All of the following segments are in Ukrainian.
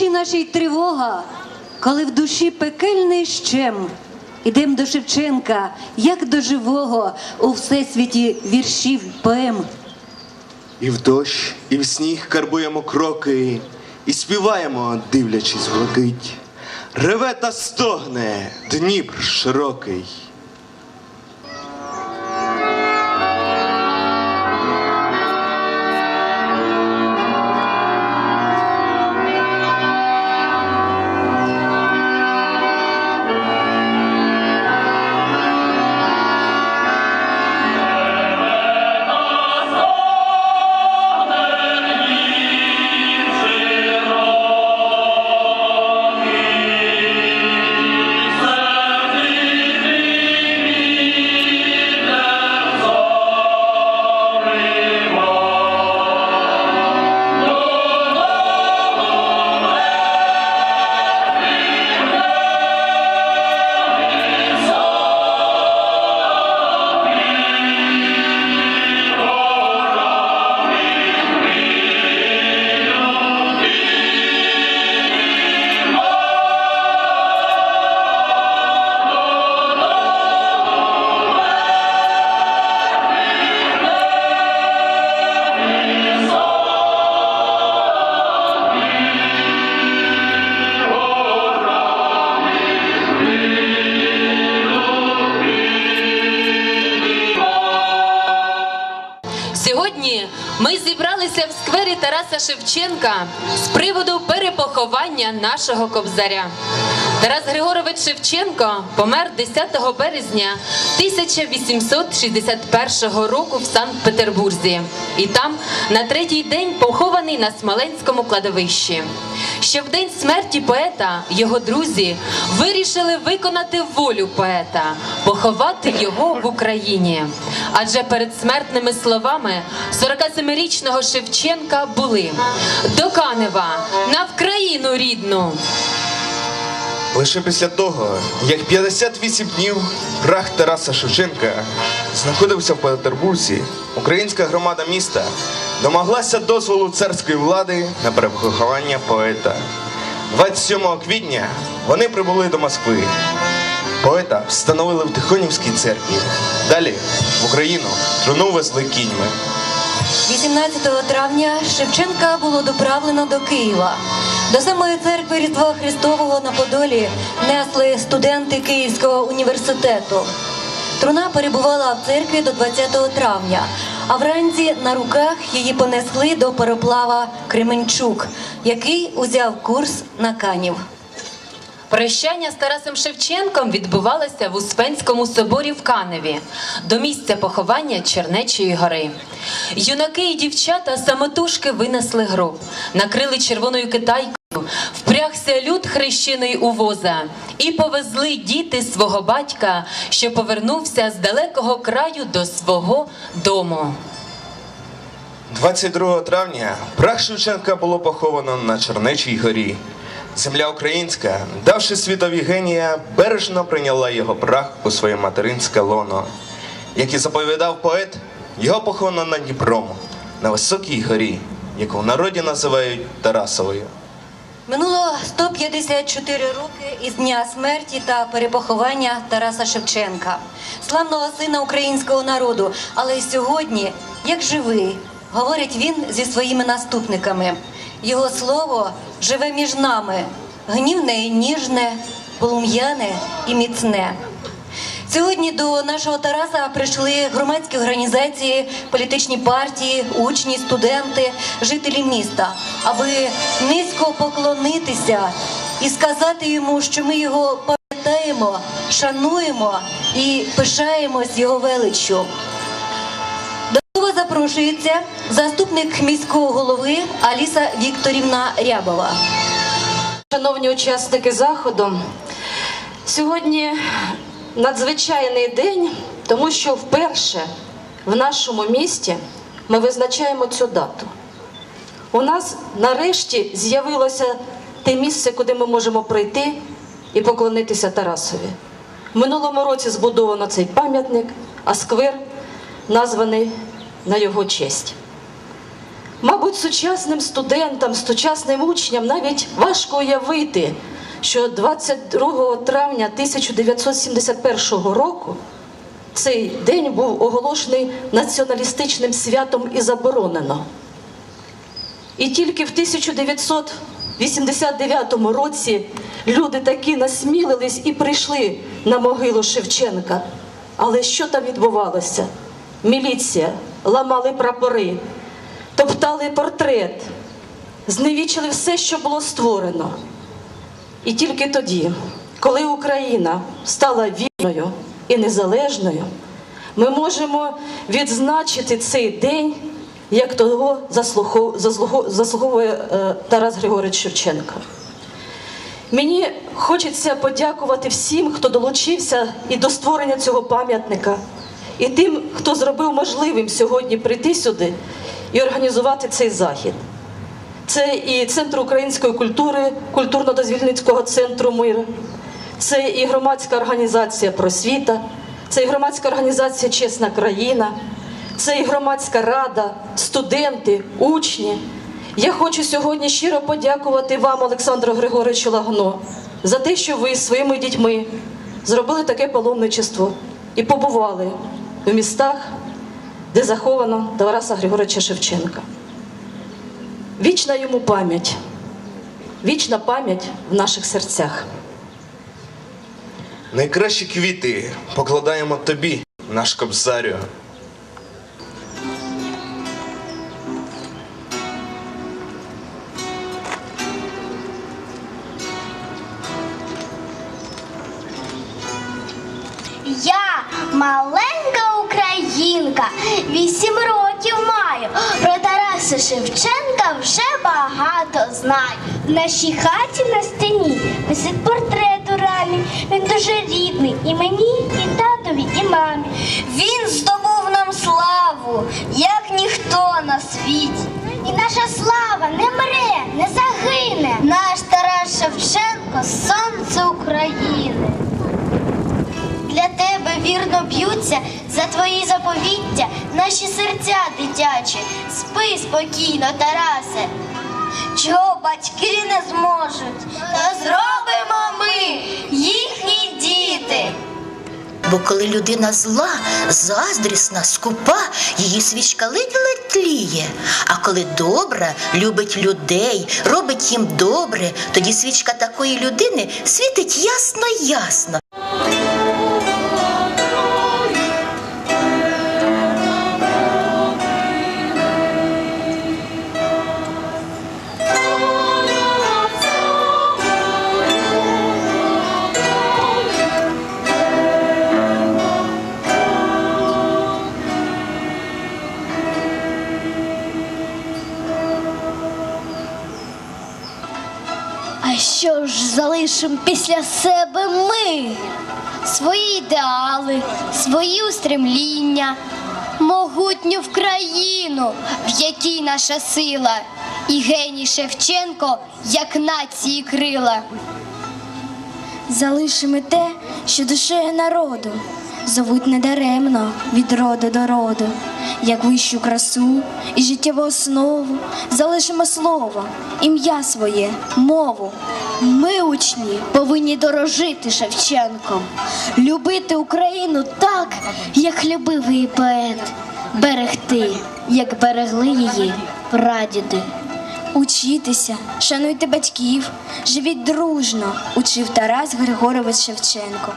душі нашій тривога, коли в душі пекельний щем. Ідем до Шевченка, як до живого у всесвіті віршів поем. І в дощ, і в сніг карбуємо кроки, і співаємо, дивлячись в. Реве та стогне Дніпр широкий. Шевченка з приводу перепоховання нашого кобзаря. Тарас Григорович Шевченко помер 10 березня 1861 року в Санкт-Петербурзі. І там на третій день похований на Смоленському кладовищі. Ще в день смерті поета його друзі вирішили виконати волю поета, поховати його в Україні. Адже перед смертними словами 47-річного Шевченка були до Канева на Вкраїну рідну. Лише після того, як 58 днів прах Тараса Шевченка знаходився в Петербурзі, українська громада міста домоглася дозволу царської влади на перепоховання поета. 27 квітня вони прибули до Москви. Поета встановили в Тихонівській церкві. Далі в Україну труну везли кіньми. 18 травня Шевченка було доправлено до Києва. До самої церкви Різдва Христового на Подолі несли студенти Київського університету. Труна перебувала в церкві до 20 травня, а вранці на руках її понесли до пароплава Кременчук, який узяв курс на Канів. Прощання з Тарасом Шевченком відбувалося в Успенському соборі в Каневі до місця поховання Чернечої гори. Юнаки і дівчата самотужки винесли гроб, накрили червоною китайкою, впрягся люд хрещений у воза і повезли діти свого батька, що повернувся з далекого краю до свого дому. 22 травня прах Шевченка було поховано на Чернечій горі. Земля українська, давши світові генія, бережно прийняла його прах у своє материнське лоно. Як і заповідав поет, його поховано над Дніпром, на високій горі, яку в народі називають Тарасовою. Минуло 154 роки із дня смерті та перепоховання Тараса Шевченка, славного сина українського народу. Але сьогодні, як живий, говорить він зі своїми наступниками. Його слово живе між нами, гнівне і ніжне, полум'яне і міцне. Сьогодні до нашого Тараса прийшли громадські організації, політичні партії, учні, студенти, жителі міста, аби низько поклонитися і сказати йому, що ми його пам'ятаємо, шануємо і пишаємось його величчю. До слова запрошується заступник міського голови Аліса Вікторівна Рябова. Шановні учасники заходу, сьогодні надзвичайний день, тому що вперше в нашому місті ми визначаємо цю дату. У нас нарешті з'явилося те місце, куди ми можемо прийти і поклонитися Тарасові. В минулому році збудовано цей пам'ятник, а сквер названий на його честь. Мабуть, сучасним студентам, сучасним учням навіть важко уявити, що 22 травня 1971 року цей день був оголошений націоналістичним святом і заборонено. І тільки в 1989 році люди таки насмілились і прийшли на могилу Шевченка. Але що там відбувалося? Міліція, ламали прапори, топтали портрет, зневічили все, що було створено. І тільки тоді, коли Україна стала вільною і незалежною, ми можемо відзначити цей день, як того заслуговує е, Тарас Григорович Шевченко. Мені хочеться подякувати всім, хто долучився і до створення цього пам'ятника, і тим, хто зробив можливим сьогодні прийти сюди і організувати цей захід. Це і Центр української культури, культурно-дозвільницького центру мир, це і громадська організація Просвіта, це і громадська організація Чесна країна, це і громадська рада, студенти, учні. Я хочу сьогодні щиро подякувати вам, Олександру Григоровичу Лагно, за те, що ви своїми дітьми зробили таке паломничество і побували в містах, де заховано Тараса Григоровича Шевченка. Вічна йому пам'ять, вічна пам'ять в наших серцях. Найкращі квіти покладаємо тобі, наш кобзарю. Я маленька українка, вісім років маю. Про Тараса Шевченка вже багато знаю. В нашій хаті на стіні висить портрет у рамі. Він дуже рідний і мені, і татові, і мамі. Він здобув нам славу, як ніхто на світі. І наша слава не мре, не загине. Наш Тарас Шевченко сонце України. Для тебе вірно б'ються за твої заповіття наші серця дитячі. Спи спокійно, Тарасе. Чого батьки не зможуть, то зробимо ми, їхні діти. Бо коли людина зла, заздрісна, скупа, її свічка ледь-ледь тліє. А коли добра, любить людей, робить їм добре, тоді свічка такої людини світить ясно-ясно. Залишимо після себе ми? Свої ідеали, свої устремління, могутню в країну, в якій наша сила, і геній Шевченко, як нації крила. Залишимо те, що душею народу зовуть недаремно від роду до роду, як вищу красу і життєву основу залишимо слово, ім'я своє, мову. Ми, учні, повинні дорожити Шевченком, любити Україну так, як любив її поет, берегти, як берегли її прадіди. Учітеся, шануйте батьків, живіть дружно, учив Тарас Григорович Шевченко.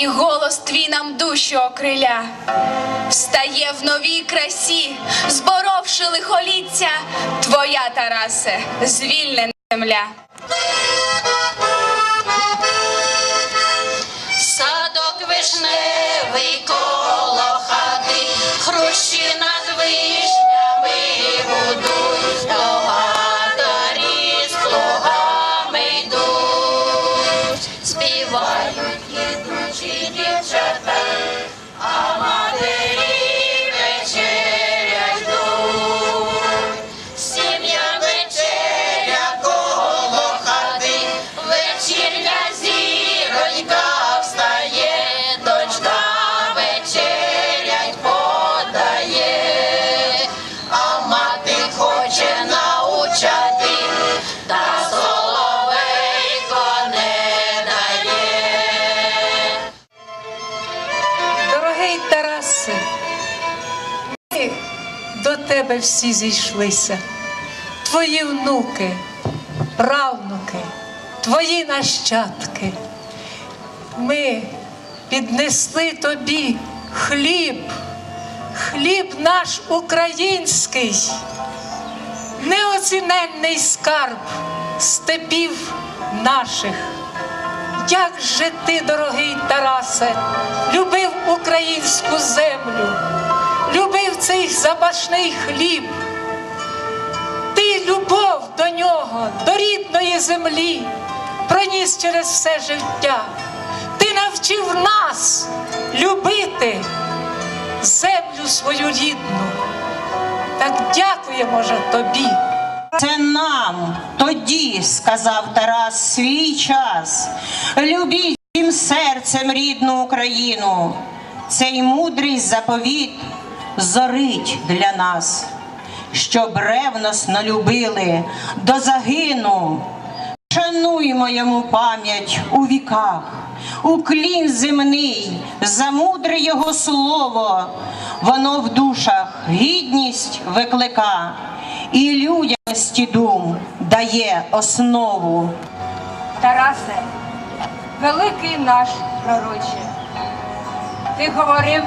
І голос твій нам душу окриля. Встає в новій красі, зборовши лихоліття, твоя, Тарасе, звільнена земля. Садок вишневий She тебе всі зійшлися. Твої внуки, правнуки, твої нащадки. Ми піднесли тобі хліб, хліб наш український, неоціненний скарб степів наших. Як же ти, дорогий Тарасе, любив українську землю, любив цей запашний хліб. Ти любов до нього, до рідної землі, проніс через все життя. Ти навчив нас любити землю свою рідну. Так дякуємо же тобі. Це нам тоді сказав Тарас свій час. Любіть всім серцем рідну Україну. Цей мудрий заповіт зорить для нас, щоб ревносно любили до загину. Шануймо йому пам'ять у віках, уклін земний, за мудре його слово, воно в душах гідність виклика і людяності дум дає основу. Тарасе, великий наш пророче, ти говорив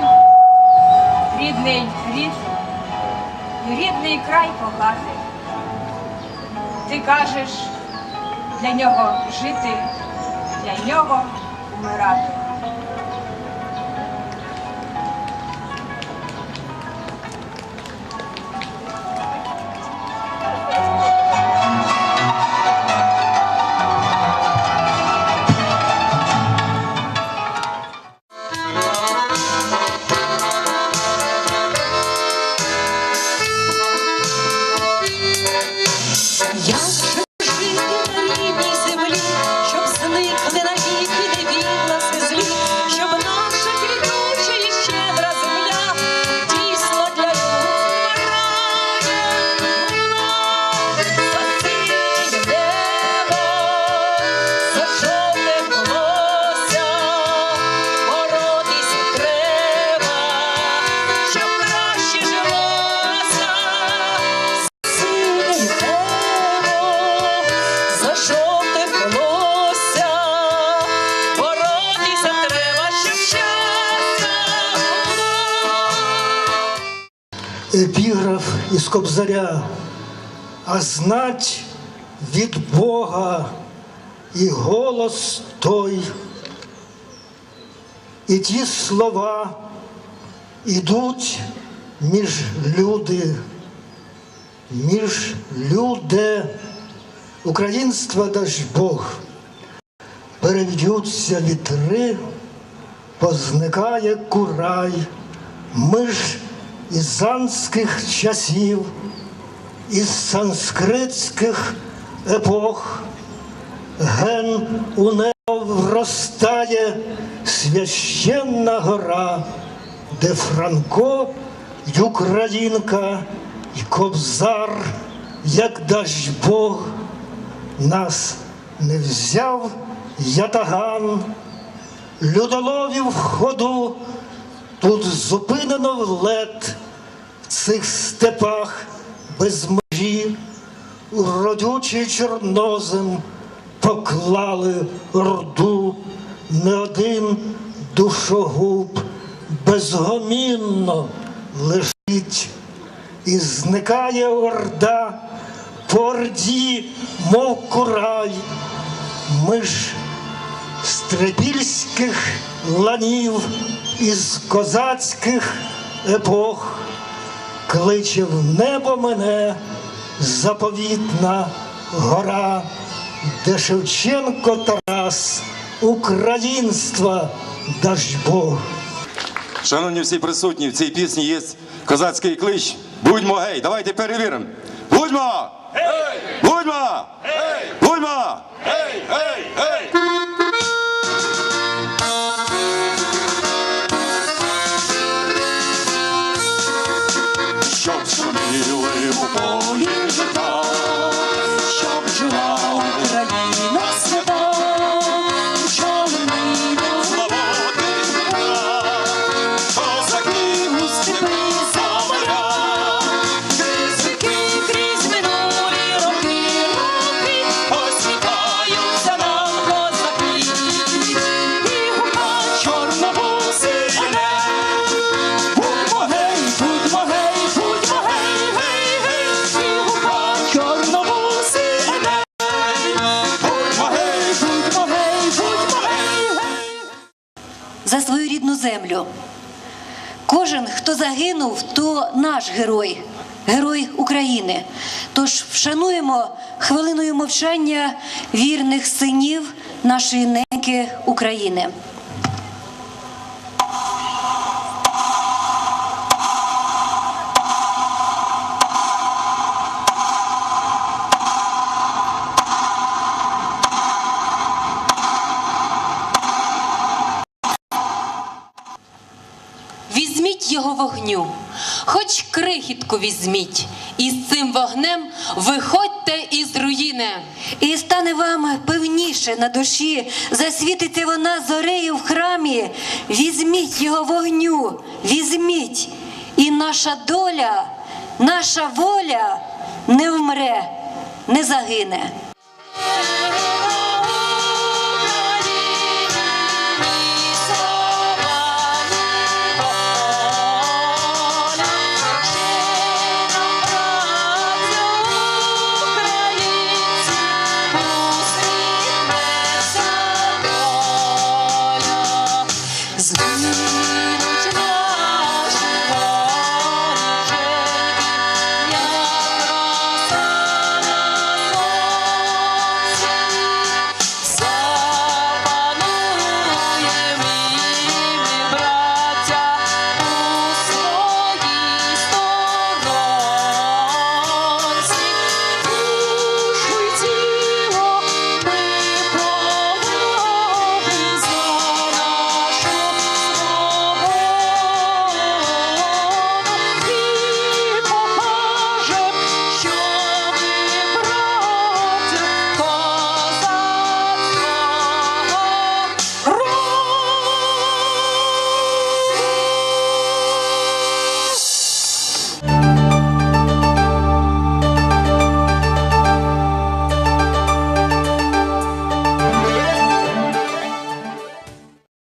рідний рід рідний край кохати. Ти кажеш для нього жити, для нього умирати. Епіграф із Кобзаря, а знать від Бога і голос той, і ті слова ідуть між люди, між люди, українства дасть Бог, перев'ються вітри, позникає курай, ми ж із занських часів, із санскритських епох, ген у небо вростає священна гора, де Франко й Українка, й Кобзар, як дасть Бог, нас не взяв ятаган, людоловів ходу, тут зупинено в лед, цих степах без межі, родючий чорнозем поклали орду, не один душогуб. Безгомінно лежить, і зникає орда. По орді, мов курай. Ми ж з трипільських ланів із козацьких епох кличе в небо мене заповітна гора, де Шевченко Тарас, українства Бог. Шановні всі присутні, в цій пісні є козацький клич. Будьмо гей, давайте перевіримо. Будьмо! Будьмо! Будьмо! Щоб землю. Кожен, хто загинув, то наш герой, герой України. Тож вшануємо хвилиною мовчання вірних синів нашої неньки України. Візьміть його вогню, хоч крихітку візьміть, і з цим вогнем виходьте із руїни. І стане вам певніше на душі, засвітиться вона зорею в храмі. Візьміть його вогню, візьміть, і наша доля, наша воля не вмре, не загине.